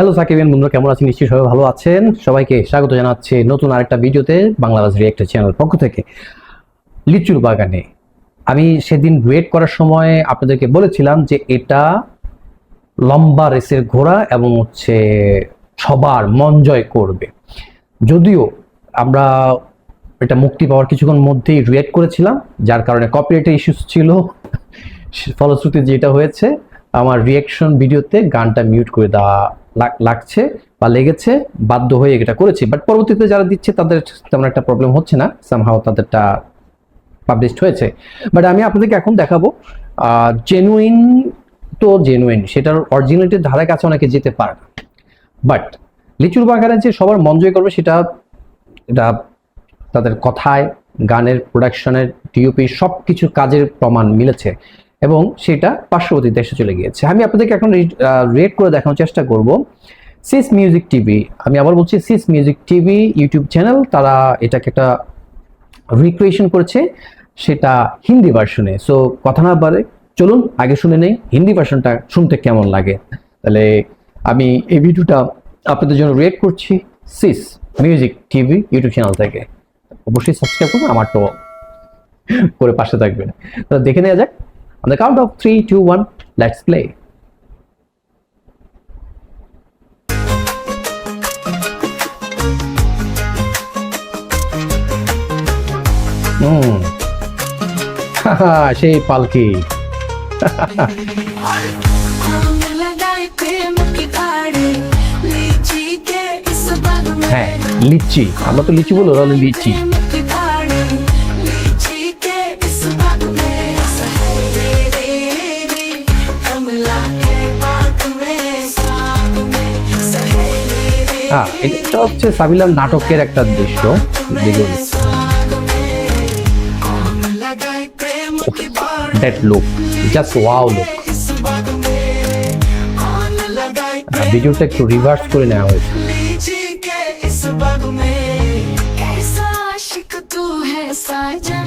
Hello সাকিবিন বন্ধুরা, কেমন আছেন? নিশ্চয়ই সবাই ভালো আছেন। সবাইকে স্বাগত জানাচ্ছি নতুন আরেকটা ভিডিওতে বাংলাদেশ রিয়েক্টের চ্যানেল পক্ষ থেকে। লিচুর বাগানে। আমি সেদিন ওয়েট করার সময় আপনাদেরকে বলেছিলাম যে এটা লম্বা রেসের ঘোড়া এবং হচ্ছে সবার মন জয় করবে। যদিও আমরা এটা মুক্তি পাওয়ার কিছুক্ষণ মধ্যেই রিয়েক্ট করেছিলাম, যার কারণে কপিরাইটের ইস্যুস ছিল। ফলশ্রুতি যেটা হয়েছে, আমার রিয়েকশন ভিডিওতে গানটা মিউট করে দেওয়া লাগছে বা লেগেছে, বাধ্য হয়ে এটা করেছি। বাট পরবর্তীতে যারা দিচ্ছে, তাদের তেমন একটা প্রবলেম হচ্ছে না। সামহাও তাদেরটা পাবলিশড হয়েছে। বাট আমি আপনাদেরকে এখন দেখাবো জেনুইন তো জেনুইন সেটার অরিজিনালিটির ধারে কাছে অনেকে যেতে পারে না। বাট লিচুর বাগানে যে সবার মন জয় করবে, সেটা, এটা তাদের কথায়, গানের প্রোডাকশনের ডিওপি সব কিছু কাজের প্রমাণ মিলেছে। এবং সেটা পার্শ্ববর্তী দেশে চলে গিয়েছে। আমি আপনাদেরকে এখন রেড করে দেখানোর চেষ্টা করব। সিস মিউজিক টিভি আমি আবার বলছি Sis music TV YouTube channel তারা এটাকে একটা রিক্রিয়েশন করেছে, সেটা হিন্দি ভার্সনে সো কথা না বারে চলুন আগে শুনে নেই, হিন্দি ভার্সনটা শুনতে কেমন লাগে? তাহলে আমি এই ভিডিওটা আপনাদের জন্য রিয়েক্ট করছি Sis music TV YouTube channel থেকে। অবশ্যই সাবস্ক্রাইব করুন, আমার তো করে পাশে থাকবেন। তো দেখে নেওয়া যাক। On the count of three, two, one, let's play. Hmm. Haha, Shay Palki. লিচি আমরা তো লিচি বলো লিচি হ্যাঁ এটা হচ্ছে সাবিলার নাটকের একটা দৃশ্য। That look just wow look ভিডিওটা একটু রিভার্স করে নেওয়া হয়েছে। সাজন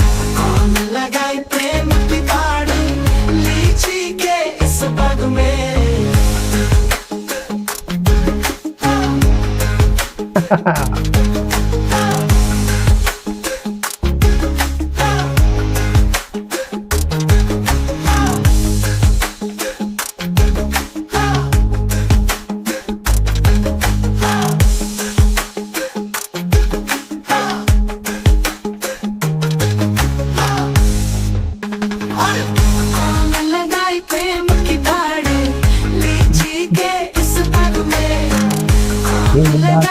Tchau. कौन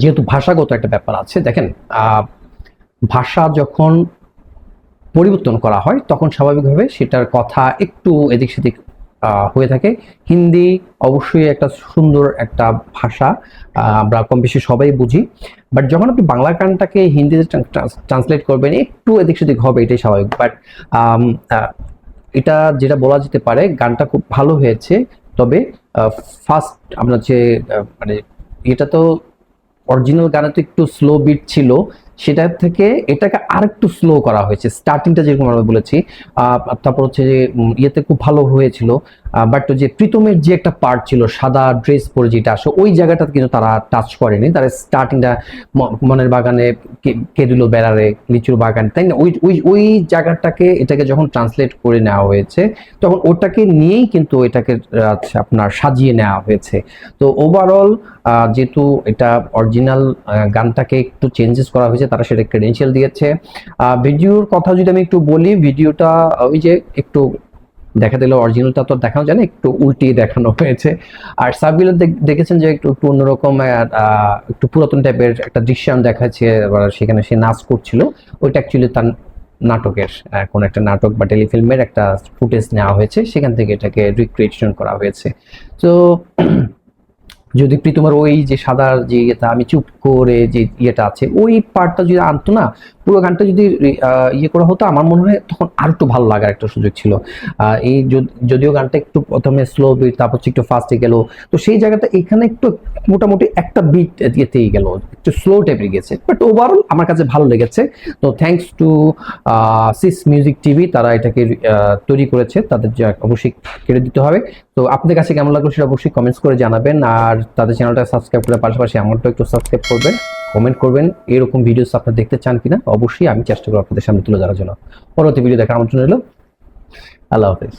যেহেতু ভাষাগত একটা ব্যাপার আছে, দেখেন ভাষা যখন পরিবর্তন করা হয়, তখন স্বাভাবিকভাবে সেটার কথা একটু এদিক সেদিক হয়ে থাকে। হিন্দি অবশ্যই একটা সুন্দর একটা ভাষা আমরা কম বেশি সবাই বুঝি। বাট যখন আপনি বাংলা গানটাকে হিন্দিতে ট্রান্সলেট করবেন, একটু এদিক সেদিক হবে, এটাই স্বাভাবিক। বাট এটা যেটা বলা যেতে পারে, গানটা খুব ভালো হয়েছে। তবে ফার্স্ট আমরা যে মানে এটা তো অরিজিনাল গানে তো একটু স্লো বিট ছিল, সেটা থেকে এটাকে আর একটু স্লো করা হয়েছে। স্টার্টিংটা যেরকম আমি বলেছি তারপর হচ্ছে যে ইয়েতে খুব ভালো হয়েছিল। বাট যে প্রীতমের যে একটা পার্ট ছিল, সাদা ড্রেস পরে যেটা আসে, ওই জায়গাটা কিন্তু তারা টাচ করেনি। তারা স্টার্টিংটা মনের বাগানে কেদুলো বেড়ারে, লিচুর বাগান, তাই না? ওই ওই ওই জায়গাটাকে এটাকে যখন ট্রান্সলেট করে নেওয়া হয়েছে, তখন ওটাকে নিয়েই কিন্তু এটাকে আপনার সাজিয়ে নেওয়া হয়েছে। তো ওভারঅল যেহেতু এটা অরিজিনাল গানটাকে একটু চেঞ্জেস করা হয়েছে, তারা সেটা ক্রেডেন্সিয়াল দিয়েছে। ভিডিওর কথা যদি আমি একটু বলি ভিডিওটা ওই যে একটু দেখা দিল অরিজিনালটা তো দেখানো যায় না, একটু উল্টিয়ে দেখানো হয়েছে। আর সাবগুলো দেখেছেন যে একটু একটু অন্যরকম একটু পুরাতন টাইপের একটা দৃশ্যায়ন দেখাচ্ছে সেখানে সে নাচ করছিল। ওইটা অ্যাকচুয়ালি তার নাটকের কোন একটা নাটক বা টেলিফিল্মের একটা ফুটেজ নেওয়া হয়েছে। সেখান থেকে এটাকে রিক্রিয়েশন করা হয়েছে। তো যদি তোমার ওই যে সাদা যে ইয়েটা, আমি চুপ করে যে ইয়েটা আছে, ওই পার্টটা যদি আনতো না, পুরো গানটা যদি ইয়ে করা হতো, আমার মনে হয় তখন আর একটু ভালো লাগার একটা সুযোগ ছিল। এই যদ- যদিও গানটা একটু প্রথমে স্লো বিট তারপর একটু ফাস্টে গেল, তো সেই জায়গাটা এখানে একটু মোটামুটি একটা বিট দিয়েতেই গেল, একটু স্লো টাইপের গেছে। বাট ওভারঅল আমার কাছে ভালো লেগেছে। তো thanks to Sis music TV তারা এটাকে তৈরি করেছে, তাদের অবশ্যই কেড়ে দিতে হবে। তো আপনাদের কাছে কেমন লাগল সেটা অবশ্যই কমেন্টস করে জানাবেন। আর তাদের চ্যানেলটা সাবস্ক্রাইব করে পাশাপাশি আমারটা একটু সাবস্ক্রাইব করবেন কমেন্ট করবেন, এরকম ভিডিওস আপনারা দেখতে চান কিনা, অবশ্যই আমি চেষ্টা করব আপনাদের সামনে তুলে ধরার জন্য। পরবর্তী ভিডিও দেখার আমন্ত্রণ রইল। আল্লাহ হাফেজ।